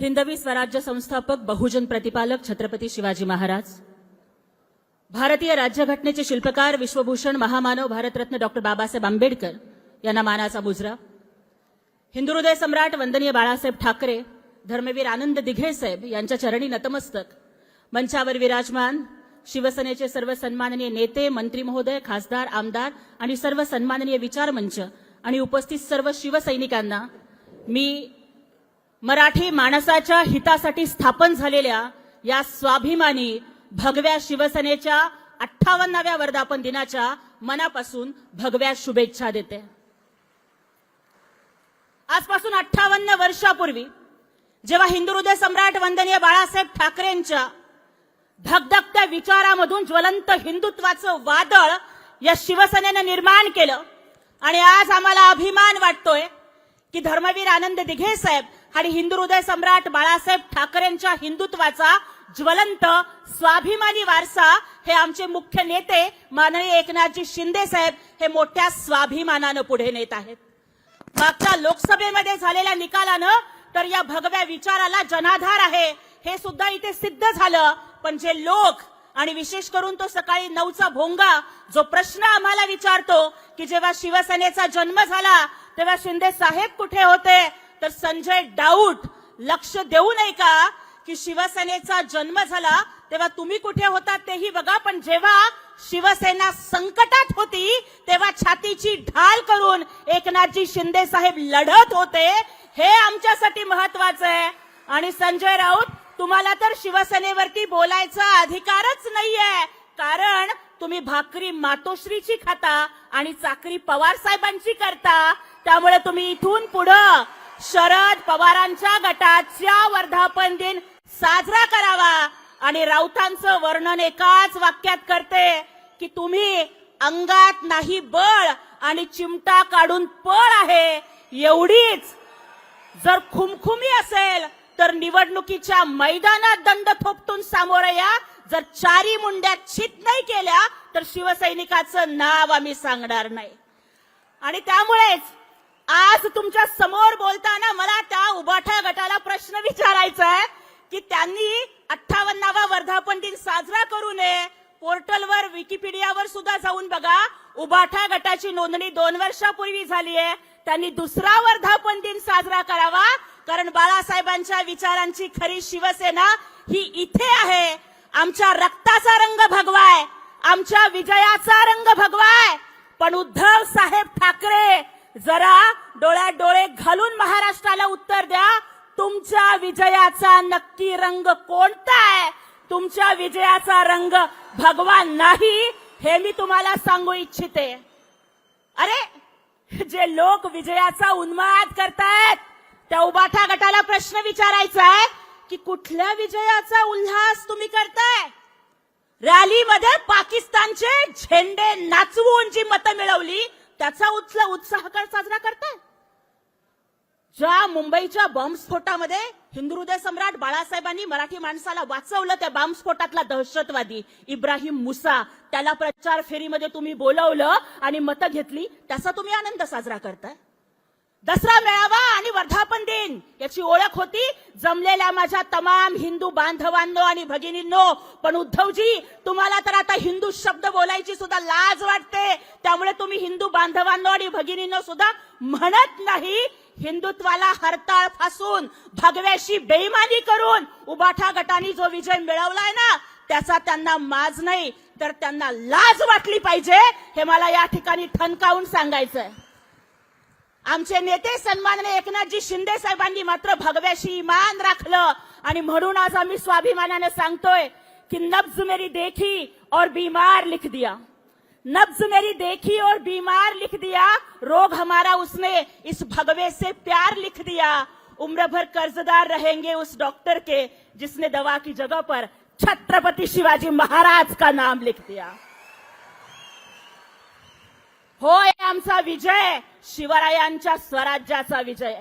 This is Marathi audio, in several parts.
हिंदवी स्वराज्य संस्थापक बहुजन प्रतिपालक छत्रपती शिवाजी महाराज. भारतीय राज्यघटनेचे शिल्पकार विश्वभूषण महामानव भारतरत्न डॉक्टर बाबासाहेब आंबेडकर यांना मानाचा मुजरा. हिंदुहृदय सम्राट वंदनीय बाळासाहेब ठाकरे धर्मवीर आनंद दिघे साहेब यांच्या चरणी नतमस्तक. मंचावर विराजमान शिवसेनेचे सर्व सन्माननीय नेते मंत्री महोदय खासदार आमदार आणि सर्व सन्माननीय विचारमंच आणि उपस्थित सर्व शिवसैनिकांना मी मराठी माणसाच्या हितासाठी स्थापन झालेल्या या स्वाभिमानी भगव्या शिवसेनेच्या अठ्ठावन्नाव्या वर्धापन दिनाच्या मनापासून भगव्या शुभेच्छा देते. आजपासून अठ्ठावन्न वर्षापूर्वी जेव्हा हिंदू हृदय सम्राट वंदनीय बाळासाहेब ठाकरेंच्या धगधगत्या विचारामधून ज्वलंत हिंदुत्वाचं वादळ या शिवसेनेनं निर्माण केलं आणि आज आम्हाला अभिमान वाटतोय की धर्मवीर आनंद दिघे साहेब आणि हिंदू हृदय सम्राट बाळासाहेब ठाकरेंच्या हिंदुत्वाचा ज्वलंत स्वाभिमानी वारसा हे आमचे मुख्य नेते माननीय एकनाथजी शिंदे साहेब हे मोठ्या स्वाभिमानानं पुढे नेत आहेत. मागच्या लोकसभेमध्ये झालेल्या निकालानं तर या भगव्या विचाराला जनाधार आहे हे सुद्धा इथे सिद्ध झालं. पण जे लोक आणि विशेष करून तो सकाळी नऊचा भोंगा जो प्रश्न आम्हाला विचारतो की जेव्हा शिवसेनेचा जन्म झाला तेव्हा शिंदे साहेब कुठे होते? तर संजय डाऊट लक्ष देऊ नये का की शिवसेनेचा जन्म झाला तेव्हा तुम्ही कुठे होता तेही बघा पण जेव्हा शिवसेना संकटात होती तेव्हा छातीची ढाल करून एकनाथजी शिंदे साहेब लढत होते. हे आमच्यासाठी महत्वाचं आहे. आणि संजय राऊत तुम्हाला तर शिवसेनेवरती बोलायचा अधिकारच नाहीये. कारण तुम्ही भाकरी मातोश्रीची खाता आणि चाकरी पवार साहेबांची करता. त्यामुळे तुम्ही इथून पुढं शरद पवारांच्या गटाच्या वर्धापन दिन साजरा करावा आणि राऊतांचं वर्णन एकाच वाक्यात करते की तुम्ही अंगात नाही बळ आणि चिमटा काढून पळ आहे. एवढीच जर खुमखुमी असेल तर निवडणुकीच्या मैदानात दंड थोपटून सामोरं या. जर चारी मुंड्या छित नाही केल्या तर शिवसैनिकाचं नाव आम्ही सांगणार नाही. आणि त्यामुळेच आज तुमच्यासमोर बोलताना मला त्या उबाठा गटाला प्रश्न विचारायचा आहे की त्यांनी अठ्ठावन्नावा वर्धापन दिन साजरा करू नये. पोर्टलवर विकिपीडियावर सुद्धा जाऊन बघा. उबाठा गटाची नोंदणी दोन वर्षापूर्वी झाली आहे त्यांनी दुसरा वर्धापन दिन साजरा करावा. कारण बाळासाहेबांच्या विचारांची खरी शिवसेना ही इथे आहे. आमच्या रक्ताचा रंग भगवाय. आमच्या विजयाचा रंग भगवाय. पण उद्धव साहेब ठाकरे जरा डोळ्यात डोळे घालून महाराष्ट्राला उत्तर द्या. तुमच्या विजयाचा नक्की रंग कोणता आहे? तुमच्या विजयाचा रंग भगवान नाही हे मी तुम्हाला सांगू इच्छिते. अरे जे लोक विजयाचा उन्माद करतायत त्या उबाठा गटाला प्रश्न विचारायचा आहे की कुठल्या विजयाचा उल्हास तुम्ही करताय? रॅलीमध्ये पाकिस्तानचे झेंडे नाचवून जी मतं मिळवली त्याचा उत्सव उत्साह साजरा करताय? ज्या मुंबईच्या बॉम्बस्फोटामध्ये हिंदू हृदय सम्राट बाळासाहेबांनी मराठी माणसाला वाचवलं त्या बॉम्बस्फोटातला दहशतवादी इब्राहिम मुसा त्याला प्रचार फेरीमध्ये तुम्ही बोलवलं आणि मतं घेतली त्याचा तुम्ही आनंद साजरा करताय? दसरा मेळावा आणि वर्धापन दिन. याची ओळख होती जमलेल्या माझ्या तमाम हिंदू बांधवांनो आणि भगिनींनो. पण उद्धवजी तुम्हाला तर आता हिंदू शब्द बोलायची सुद्धा लाज वाटते. त्यामुळे तुम्ही हिंदू बांधवांनो आणि भगिनींनो सुद्धा म्हणत नाही. हिंदुत्वाला हरताळ फासून भगव्याशी बेईमानी करून उबाठा गटाने जो विजय मिळवलाय ना त्याचा त्यांना माज नाही तर त्यांना लाज वाटली पाहिजे हे मला या ठिकाणी ठणकावून सांगायचंय. आमचे नेते सन्माननीय एकनाथजी शिंदे साहेबांनी मात्र भगव्याशी इमान राखलं. आणि म्हणून आज आम्ही स्वाभिमानाने सांगतोय की नब्ज मेरी देखी और बीमार लिख दिया. नब्ज मेरी देखी और बीमार लिख दिया. रोग हमारा उसने इस भगवे से प्यार लिख दिया. उम्र भर कर्जदार रहेंगे उस डॉक्टर के जिसने दवा की जगह पर छत्रपति शिवाजी महाराज का नाम लिख दिया। होय आमचा विजय. शिवरायांच्या स्वराज्याचा विजय.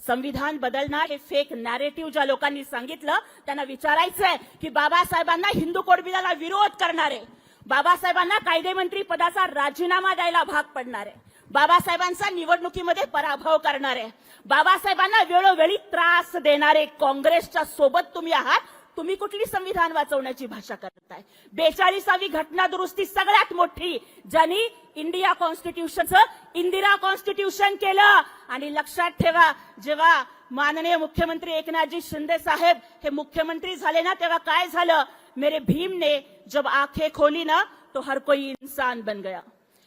संविधान बदलणार हे फेक नॅरेटिव्ह ज्या लोकांनी सांगितलं त्यांना विचारायचंय की बाबासाहेबांना हिंदू कोडबिलाला विरोध करणारे बाबासाहेबांना कायदेमंत्री पदाचा राजीनामा द्यायला भाग पडणार आहे बाबासाहेबांचा निवडणुकीमध्ये पराभव करणारे बाबासाहेबांना वेळोवेळी त्रास देणारे काँग्रेसच्या सोबत तुम्ही आहात तुम्ही कुठली संविधान वाचवण्याची भाषा करताय? बेचाळीसावी घटना दुरुस्ती सगळ्यात मोठी ज्यांनी इंडिया कॉन्स्टिट्यूशनचं इंदिरा कॉन्स्टिट्यूशन केलं. आणि लक्षात ठेवा जेव्हा माननीय मुख्यमंत्री एकनाथजी शिंदे साहेब हे मुख्यमंत्री झाले ना तेव्हा काय झालं? मेरे भीम ने जब आंखें खोली ना तो हर कोई इंसान बन गया.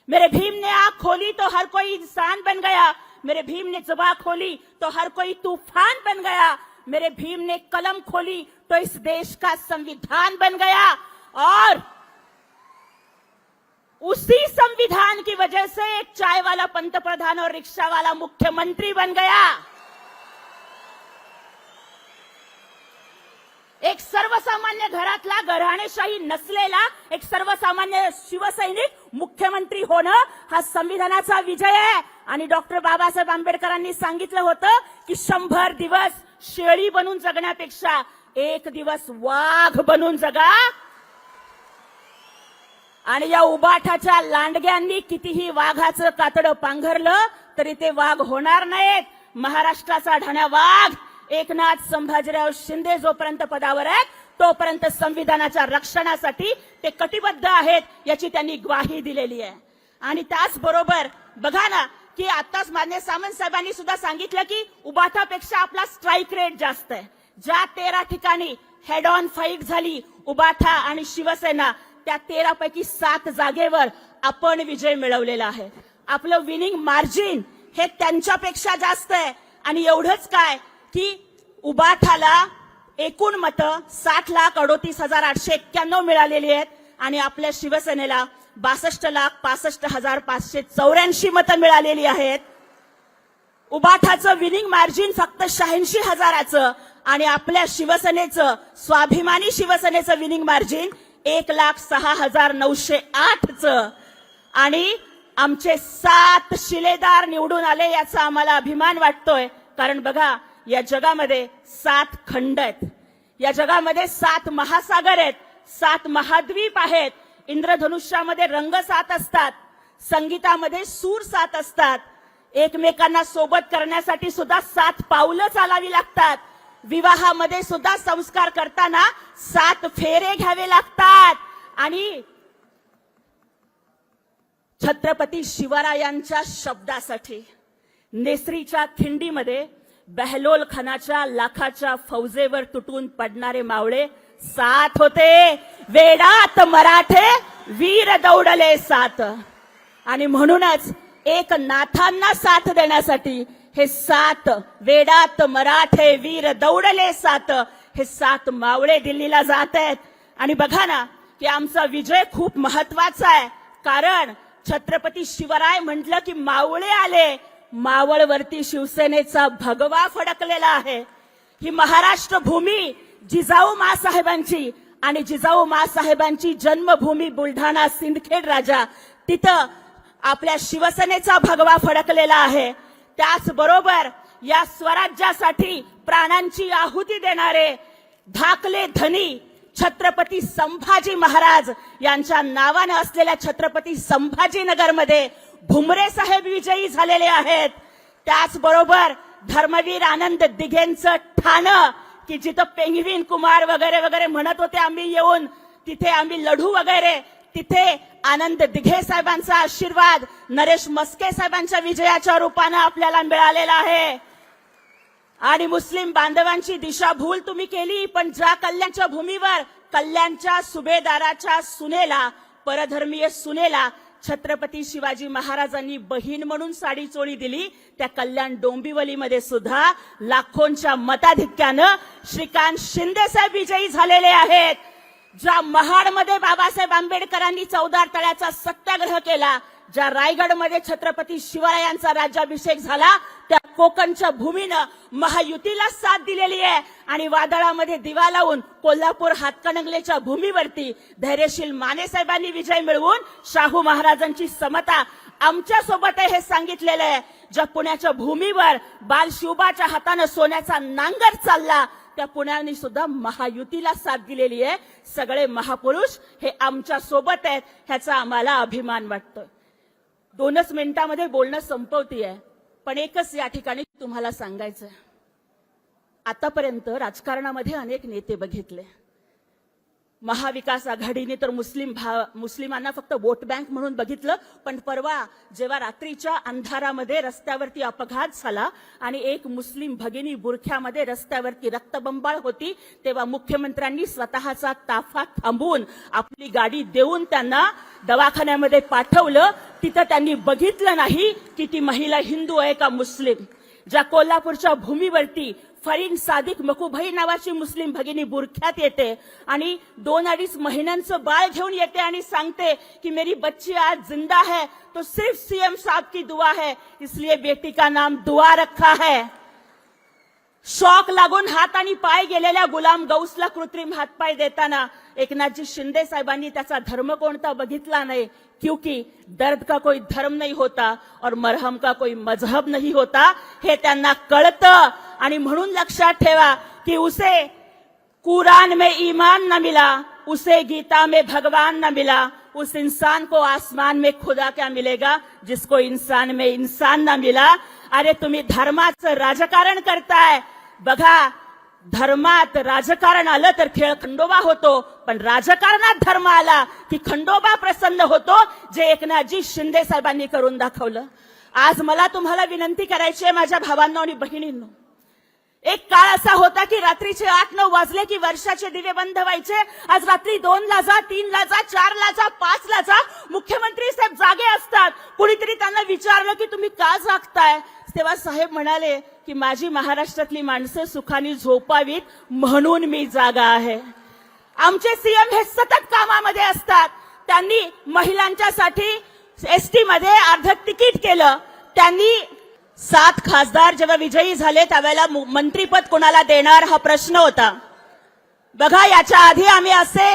मेरे भीम ने आंख खोली तो हर कोई इंसान बन गया. मेरे भीम ने जबा खोली तो हर कोई तूफान बन गया. मेरे भीम ने कलम खोली तो इस देश का संविधान बन गया। और उसी संविधान की वजह से एक चाय वाला पंतप्रधान और रिक्शा वाला मुख्यमंत्री बन गया। एक सर्वसामान्य घरातला घराणेशाही नसलेला एक सर्वसामान्य शिवसैनिक मुख्यमंत्री होणं हा संविधानाचा विजय आहे. आणि डॉक्टर बाबासाहेब आंबेडकरांनी सांगितलं होतं की शंभर दिवस शेळी बनून जगण्यापेक्षा एक दिवस वाघ बनून जगा. आणि या उबाठाच्या लांडग्यांनी कितीही वाघाचं कातडं पांघरलं तरी ते वाघ होणार नाहीत. महाराष्ट्राचा ढाण्या वाघ एकनाथ संभाजीराव शिंदे जोपर्यंत पदावर आहेत तोपर्यंत संविधानाच्या रक्षणासाठी ते कटिबद्ध आहेत याची त्यांनी ग्वाही दिलेली आहे. आणि त्याचबरोबर बघा ना की आताच मान्य सामंत साहेबांनी सुद्धा सांगितलं की उबाठापेक्षा आपला स्ट्राईक रेट जास्त आहे. ज्या तेरा ठिकाणी हेड ऑन फाईट झाली उबाठा आणि शिवसेना त्या तेरा पैकी सात जागेवर आपण विजय मिळवलेला आहे. आपलं विनिंग मार्जिन हे त्यांच्यापेक्षा जास्त आहे. आणि एवढंच काय की उबाठाला एकूण मतं साठ लाख अडोतीस हजार आठशे एक्क्याण्णव मिळालेली आहेत आणि आपल्या शिवसेनेला बासष्ट लाख पासष्ट हजार पाचशे चौऱ्याऐंशी मतं मिळालेली आहेत. उबाठाचं विनिंग मार्जिन फक्त शहाऐंशी हजाराचं आणि आपल्या शिवसेनेचं स्वाभिमानी शिवसेनेचं विनिंग मार्जिन एक लाख सहा हजार नऊशे आठचं. आणि आमचे सात शिलेदार निवडून आले याचा आम्हाला अभिमान वाटतोय. कारण बघा या जगामध्ये सात खंड आहेत. या जगामध्ये सात महासागर आहेत. सात महाद्वीप आहेत. इंद्रधनुष्यामध्ये रंग सात असतात संगीतामध्ये सूर सात असतात. एकमेकांना सोबत करण्यासाठी सुद्धा सात पावलं चालावी लागतात. विवाहामध्ये सुद्धा संस्कार करताना सात फेरे घ्यावे लागतात. आणि छत्रपती शिवरायांच्या शब्दासाठी नेसरीच्या खिंडीमध्ये बहलोल खानाच्या लाखाच्या फौजेवर तुटून पडणारे मावळे सात होते. वेडात मराठे वीर दौडले सात आणि म्हणूनच एक नाथांना साथ देण्यासाठी हे सात वेडात मराठे वीर दौडले सात हे सात मावळे दिल्लीला जात आहेत. आणि बघा ना की आमचा विजय खूप महत्त्वाचा आहे. कारण छत्रपती शिवराय म्हटलं की मावळे आले. मावळवरती शिवसेनेचा भगवा फडकलेला आहे. ही महाराष्ट्र भूमी जिजाऊ मासाहेबांची आणि जिजाऊ मासाहेबांची जन्मभूमी बुलढाणा सिंदखेड राजा. तिथं आपल्या शिवसेनेचा भगवा फडकलेला आहे. त्याचबरोबर या स्वराज्यासाठी प्राणांची आहुती देणारे धाकले धनी छत्रपती संभाजी महाराज यांच्या नावानं असलेल्या छत्रपती संभाजीनगरमध्ये भुमरे साहेब विजयी झालेले आहेत. त्याचबरोबर धर्मवीर आनंद दिघेंचं ठाणं की जिथं पेंगवीन कुमार वगैरे वगैरे म्हणत होते आम्ही येऊन तिथे आम्ही लढू वगैरे तिथे आनंद दिघे साहेबांचा आशीर्वाद नरेश मस्के साहेबांच्या विजयाच्या रूपानं आपल्याला मिळालेला आहे. आणि मुस्लिम बांधवांची दिशाभूल तुम्ही केली पण ज्या कल्याणच्या भूमीवर कल्याणच्या सुभेदाराच्या सुनेला परधर्मीय सुनेला छत्रपती शिवाजी महाराजांनी बहीण म्हणून साडी चोळी दिली. त्या कल्याण डोंबिवलीमध्ये सुद्धा लाखोंच्या मताधिक्यानं श्रीकांत शिंदे साहेब विजयी झालेले आहेत. ज्या महाडमध्ये बाबासाहेब आंबेडकरांनी चौदार तळ्याचा सत्याग्रह केला ज्या रायगडमध्ये छत्रपती शिवरायांचा राज्याभिषेक झाला कोकणच्या भूमीनं महायुतीला साथ दिलेली आहे. आणि वादळामध्ये दिवा लावून कोल्हापूर हातकणंगलेच्या भूमीवरती धैर्यशील मानेसाहेबांनी विजय मिळवून शाहू महाराजांची समता आमच्यासोबत आहे हे सांगितलेलं आहे. ज्या पुण्याच्या भूमीवर बाल शिवबाच्या हातानं सोन्याचा नांगर चालला त्या पुण्याने सुद्धा महायुतीला साथ दिलेली आहे. सगळे महापुरुष हे आमच्यासोबत आहेत ह्याचा आम्हाला अभिमान वाटतोय. दोनच मिनिटामध्ये बोलणं संपवतीये. पण एकच या ठिकाणी तुम्हाला सांगायचं आतापर्यंत राजकारणामध्ये अनेक नेते बघितले. महाविकास आघाडीने तर मुस्लिम भा मुस्लिमांना फक्त वोट बँक म्हणून बघितलं पण परवा जेव्हा रात्रीच्या अंधारामध्ये रस्त्यावरती अपघात झाला आणि एक मुस्लिम भगिनी बुरख्यामध्ये रस्त्यावरती रक्तबंबाळ होती तेव्हा मुख्यमंत्र्यांनी स्वतःचा ताफा थांबवून आपली गाडी देऊन त्यांना दवाखान्यामध्ये पाठवलं. तिथं त्यांनी बघितलं नाही की ती महिला हिंदू आहे का मुस्लिम. ज्या कोल्हापूरच्या भूमीवरती फरीन सादिक मकुभाई नावाची मुस्लिम भगिनी बुरख्यात येते आणि दोन अडीच महिन्यांचं बाळ घेऊन येते आणि सांगते की मेरी बच्ची आज जिंदा है तो सिर्फ सीएम साहब की दुआ है इसलिए बेटी का नाम दुआ रखा है। शॉक लागून हात आणि पाय गेलेल्या गुलाम गौसला कृत्रिम हातपाय देताना एकनाथजी शिंदे साहेबांनी त्याचा धर्म कोणता बघितला नाही क्योंकि दर्द का कोई धर्म नहीं होता और मरहम का कोई मजहब नहीं होता हे त्यांना कळतं। आणि म्हणून लक्षात ठेवा की उसे कुरान में ईमान न मिला उसे गीता में भगवान न मिला उस इंसान को आसमान में खुदा क्या मिलेगा जिसको इंसान में इंसान न मिला। अरे तुम्ही धर्माचं राजकारण करताय। बघा धर्मात राजकारण आलं तर खेळ खंडोबा होतो पण राजकारणात धर्म आला की खंडोबा प्रसन्न होतो जे एकनाथजी शिंदे साहेबांनी करून दाखवलं. आज मला तुम्हाला विनंती करायची आहे माझ्या भावांनो आणि बहिणींनो. एक काळ असा होता की रात्रीचे आठ नऊ वाजले की वर्षाचे दिवे बंद व्हायचे. आज रात्री दोन ला जा तीन ला जा चार ला जा पाच ला जा. मुख्यमंत्री साहेब जागे असतात. कुणीतरी त्यांना विचारलं की तुम्ही का जागताय? तेव्हा साहेब म्हणाले की माझी महाराष्ट्रातली माणसं सुखाने झोपावीत म्हणून मी जागा आहे. आमचे सीएम हे सतत कामामध्ये असतात. त्यांनी महिलांच्यासाठी एसटी मध्ये अर्ध तिकीट केलं. त्यांनी सात खासदार जेव्हा विजयी झाले त्यावेळेला मंत्रीपद कोणाला देणार हा प्रश्न होता. बघा याच्या आधी आम्ही असे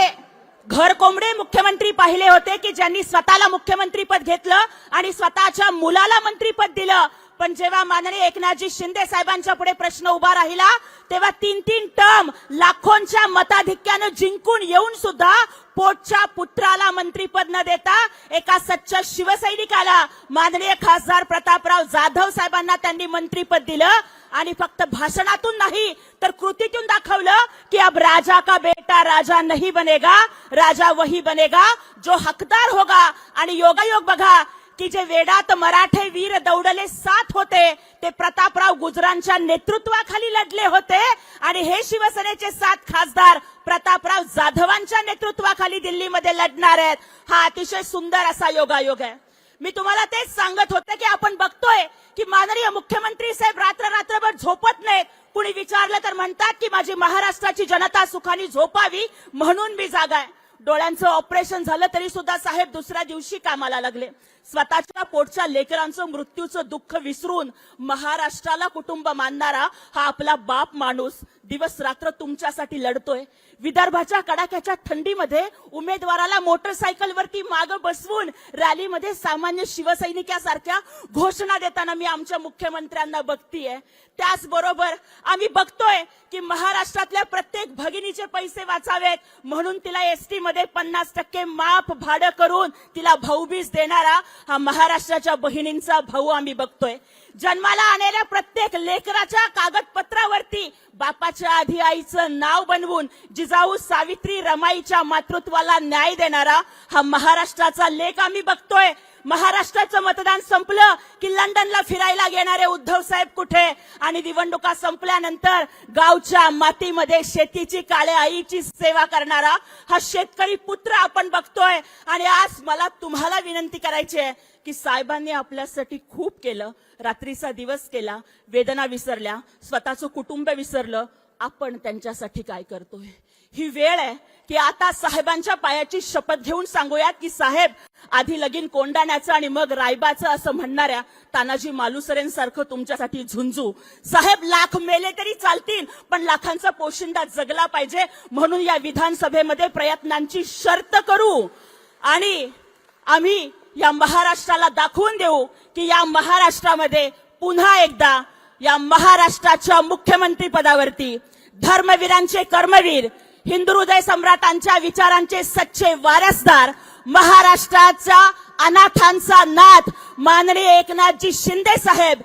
घरकोंबडे मुख्यमंत्री पाहिले होते की ज्यांनी स्वतःला मुख्यमंत्रीपद घेतलं आणि स्वतःच्या मुलाला मंत्रीपद दिलं पण जेव्हा माननीय एकनाथजी शिंदे साहेबांच्या पुढे प्रश्न उभा राहिला तेव्हा तीन तीन टर्म लाखोंच्या मताधिक्यानं जिंकून येऊन सुद्धा पोटच्या पुत्राला मंत्रीपद न देता एका सच्च शिवसैनिकाला माननीय खासदार प्रतापराव जाधव साहेबांना त्यांनी मंत्रीपद दिलं आणि फक्त भाषणातून नाही तर कृतीतून दाखवलं की अब राजा का बेटा राजा नहीं बनेगा राजा वही बनेगा जो हकदार होगा आणि योगायोग बघा की जे वेडात मराठे वीर दौडले साथ होते ते प्रतापराव गुजरांच्या नेतृत्वाखाली लढले होते. आणि हे शिवसेनेचे सात खासदार प्रतापराव जाधवांच्या नेतृत्वाखाली दिल्लीमध्ये लढणार आहेत. हा अतिशय सुंदर असा योगायोग आहे. मी तुम्हाला तेच सांगत होते की आपण बघतोय की माननीय मुख्यमंत्री साहेब रात्र रात्रभर झोपत नाहीत. कुणी विचारलं तर म्हणतात की माझी महाराष्ट्राची जनता सुखाने झोपावी म्हणून मी जागा आहे डोळ्यांचं ऑपरेशन झालं तरी सुद्धा साहेब दुसऱ्या दिवशी कामाला लागले. स्वतःच्या पोटच्या लेकरांचं मृत्यूचं दुःख विसरून महाराष्ट्राला कुटुंब मानणारा हा आपला बाप माणूस दिवस रात्र तुमच्यासाठी लढतोय. विदर्भाच्या कडाक्याच्या थंडीमध्ये उमेदवाराला मोटरसायकलवरती माग बसवून रॅलीमध्ये सामान्य शिवसैनिकासारख्या घोषणा देताना मी आमच्या मुख्यमंत्र्यांना बघतीये. त्याचबरोबर आम्ही बघतोय की महाराष्ट्रातल्या प्रत्येक भगिनीचे पैसे वाचावेत म्हणून तिला एसटी मध्ये पन्नास टक्के माफ भाडं करून तिला भाऊबीज देणारा हा महाराष्ट्राच्या बहिणींचा भाऊ आम्ही बघतोय. जन्माला आणलेल्या प्रत्येक लेकराच्या कागदपत्रावरती बाप बापाच्या आधी आईचं नाव बनवून जिजाऊ सावित्री रमाईच्या मातृत्वाला न्याय देणारा हा महाराष्ट्राचा लेख आम्ही बघतोय. महाराष्ट्राचं मतदान संपलं की लंडनला फिरायला गेणारे उद्धव साहेब कुठे? आणि निवडणुका संपल्यानंतर गावच्या मातीमध्ये शेतीची काळे आईची सेवा करणारा हा शेतकरी पुत्र आपण बघतोय. आणि आज मला तुम्हाला विनंती करायची आहे की साहेबांनी आपल्यासाठी खूप केलं. रात्रीचा दिवस केला वेदना विसरल्या स्वतःचं कुटुंब विसरलं आपण त्यांच्यासाठी काय करतोय? ही वेळ आहे की आता साहेबांच्या पायाची शपथ घेऊन सांगूयात की साहेब आधी लगीन कोंडाण्याचं आणि मग रायबाचं असं म्हणणाऱ्या तानाजी मालुसरेंसारखं तुमच्यासाठी झुंजू. साहेब लाख मेले तरी चालतील पण लाखांचा पोशिंदा जगला पाहिजे म्हणून या विधानसभेमध्ये प्रयत्नांची शर्त करू. आणि आम्ही या महाराष्ट्राला दाखवून देऊ की या महाराष्ट्रामध्ये पुन्हा एकदा या महाराष्ट्राच्या मुख्यमंत्री पदावरती धर्मवीरांचे कर्मवीर हिंदू हृदय सम्राटांच्या विचारांचे सच्चे वारसदार महाराष्ट्राच्या अनाथांचा नाथ माननीय एकनाथजी शिंदे साहेब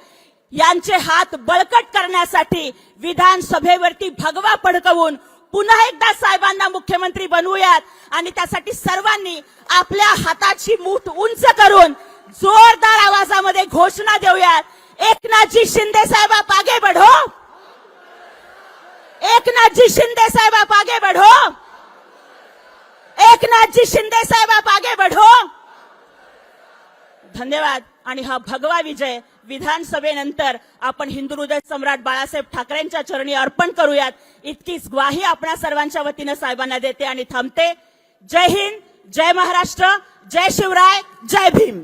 यांचे हात बळकट करण्यासाठी विधानसभेवरती भगवा पडकवून पुन्हा एकदा साहेबांना मुख्यमंत्री बनवूयात आणि त्यासाठी सर्वांनी आपल्या हाताची मूठ उंच करून जोरदार आवाजामध्ये घोषणा देऊयात. एकनाथजी शिंदे साहेब आप आगे बढ़ो एकनाथजी शिंदे साहेब आप आगे बढ़ो एकनाथजी शिंदे साहेब आप आगे बढ़ो. धन्यवाद. आणि हा भगवा विजय विधानसभेनंतर आपण हिंदू हृदय सम्राट बाळासाहेब ठाकरेंच्या चरणी अर्पण करूयात. इतकीच ग्वाही आपणा सर्वांच्या वतीनं साहेबांना देते आणि थांबते. जय हिंद जय महाराष्ट्र जय शिवराय जय Bhim.